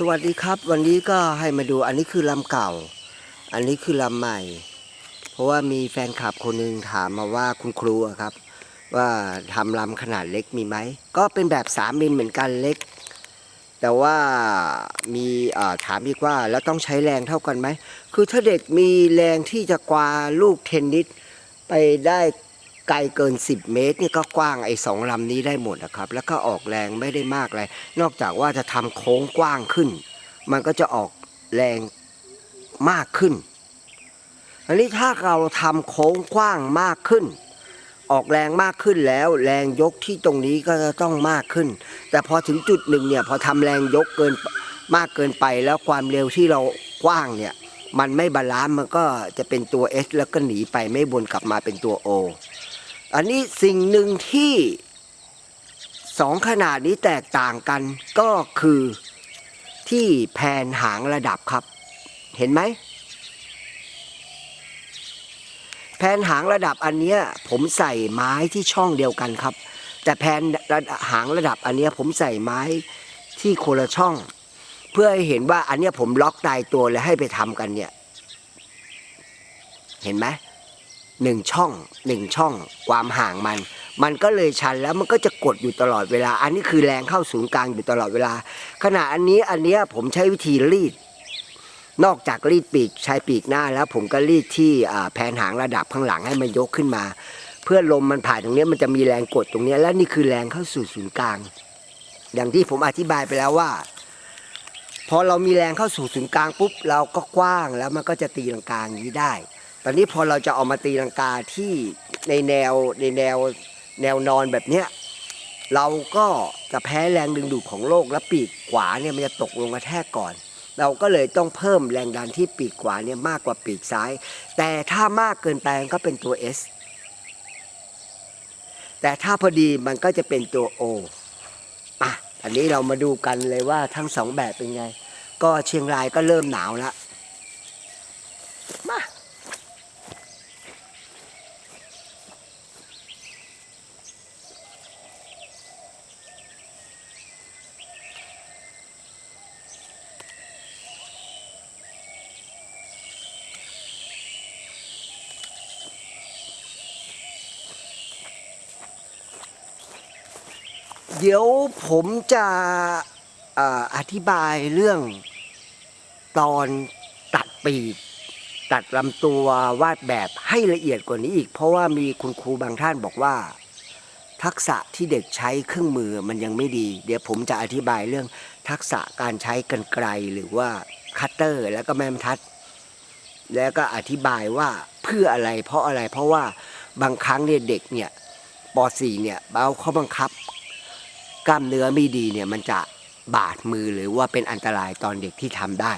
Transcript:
สวัสดีครับ วันนี้ก็ให้มาดูอันนี้คือลำเก่า อันนี้คือลำใหม่ เพราะว่ามีแฟนคลับคนหนึ่งถามมาว่าคุณครูอะครับ ว่าทำลำขนาดเล็กมีไหม ก็เป็นแบบ3มิลเหมือนกันเล็ก แต่ว่ามีถามอีกว่าแล้วต้องใช้แรงเท่ากันไหม คือถ้าเด็กมีแรงที่จะกวาลูกเทนนิสไปได้ ไกลเกิน 10 เมตรนี่ก็กว้างไอ้สองลำนี้ได้หมดนะครับ แล้วก็ออกแรงไม่ได้มากอะไรนอกจากว่าจะทำโค้งกว้างขึ้น มันก็จะออกแรงมากขึ้น อันนี้ถ้าเราทำโค้งกว้างมากขึ้น ออกแรงมากขึ้นแล้ว แรงยกที่ตรงนี้ก็จะต้องมากขึ้น แต่พอถึงจุดหนึ่งเนี่ยพอทำแรงยกเกินมากเกินไปแล้วความเร็วที่เรากว้างเนี่ยมันไม่บาลานซ์มันก็จะเป็นตัว S แล้วก็หนีไปไม่วนกลับมาเป็นตัว O อันนี้สิ่งหนึ่งที่สองขนาดนี้แตกต่างกันก็คือที่แผนหางระดับครับ เห็นไหมแผนหางระดับอันเนี้ยผมใส่ไม้ที่ช่องเดียวกันครับ แต่แผนหางระดับอันเนี้ยผมใส่ไม้ที่คนละช่อง เพื่อให้เห็นว่าอันเนี้ยผมล็อกตายตัวแล้วให้ไปทำกันเนี่ย เห็นไหม หนึ่งช่องหนึ่งช่อง ความห่างมัน มันก็เลยชันแล้วมันก็จะกดอยู่ตลอดเวลา อันนี้คือแรงเข้าศูนย์กลางอยู่ตลอดเวลา ขณะอันนี้อันเนี้ยผมใช้วิธีรีด นอกจากรีดปีกชายปีกหน้าแล้วผมก็รีดที่แผนหางระดับข้างหลังให้มันยกขึ้นมา เพื่อลมมันผ่านตรงนี้มันจะมีแรงกดตรงนี้และนี่คือแรงเข้าสู่ศูนย์กลาง อย่างที่ผมอธิบายไปแล้วว่าพอเรามีแรงเข้าสู่ศูนย์กลางปุ๊บเราก็กว้างแล้วมันก็จะตีลังกาอย่างนี้ได้ ตอนนี้พอเราจะเออกมาตีลังกาที่ในแนวในแนวแนวนอนแบบเนี้ยเราก็จะแพ้แรงดึงดูดของโลกและปีกขวาเนี่ยมันจะตกลงกระแทกก่อน เราก็เลยต้องเพิ่มแรงดันที่ปีกขวาเนี่ยมากกว่าปีกซ้าย แต่ถ้ามากเกินไปมันก็เป็นตัว S แต่ถ้าพอดีมันก็จะเป็นตัว O อะอันนี้เรามาดูกันเลยว่าทั้งสองแบบเป็นไง ก็เชียงรายก็เริ่มหนาวแล้วมา เดี๋ยวผมจะออธิบายเรื่องตอนตัดปีก ตัดลำตัววาดแบบให้ละเอียดกว่านี้อีก เพราะว่ามีคุณครูบางท่านบอกว่า ทักษะที่เด็กใช้เครื่องมือมันยังไม่ดี เดี๋ยวผมจะอธิบายเรื่องทักษะการใช้กันไกลหรือว่าคัตเตอร์แล้วก็แม่บรรทัด แล้วก็อธิบายว่าเพื่ออะไรเพราะอะไรเพราะว่าบางครั้งเนี่ยเด็กเนี่ยป .4 เนี่ยเบาเขาบังคับ กล้ามเนื้อไม่ดีเนี่ยมันจะบาดมือหรือว่าเป็นอันตรายตอนเด็กที่ทำได้